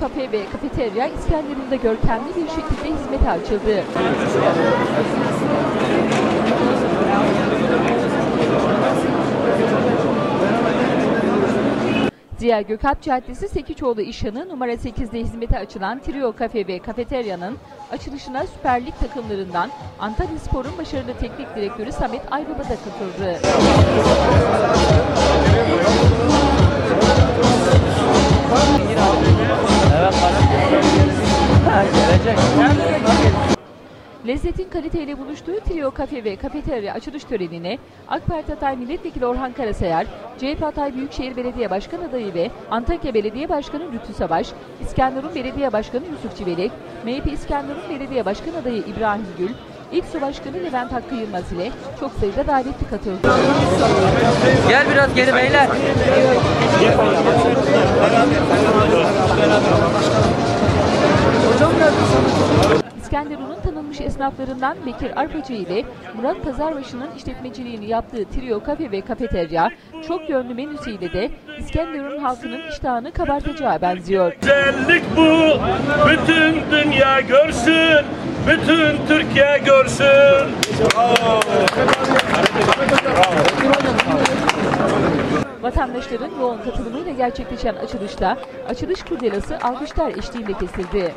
Kafe ve Kafeterya İskenderun'da görkemli bir şekilde hizmete açıldı. Ziya Gökalp Caddesi Sekiçoğlu İşhanı numara 8'de hizmete açılan Trio Kafe ve Kafeterya'nın açılışına Süper Lig takımlarından Antalya Spor'un başarılı teknik direktörü Samet Aybaba da katıldı. Lezzetin kaliteyle buluştuğu Trio Kafe ve Kafeterya açılış törenine AK Parti Hatay Milletvekili Orhan Karasayar, CHP Hatay Büyükşehir Belediye Başkan adayı ve Antakya Belediye Başkanı Lütfü Savaş, İskenderun Belediye Başkanı Yusuf Çivelek, MHP İskenderun Belediye Başkan adayı İbrahim Gül, İlk Su Başkanı Levent Hakkı Yılmaz ile çok sayıda davetli katıldı. Gel biraz geri beyler. İskenderun'un tanınmış esnaflarından Bekir Arpacı ile Murat Pazarbaşı'nın işletmeciliğini yaptığı Trio Kafe ve Kafeterya çok yönlü menüsüyle de İskenderun halkının iştahını kabartacağı benziyor. Güzellik bu, bütün dünya görsün, bütün Türkiye görsün. Vatandaşların yoğun katılımıyla gerçekleşen açılışta açılış kurdelası alkışlar eşliğinde kesildi.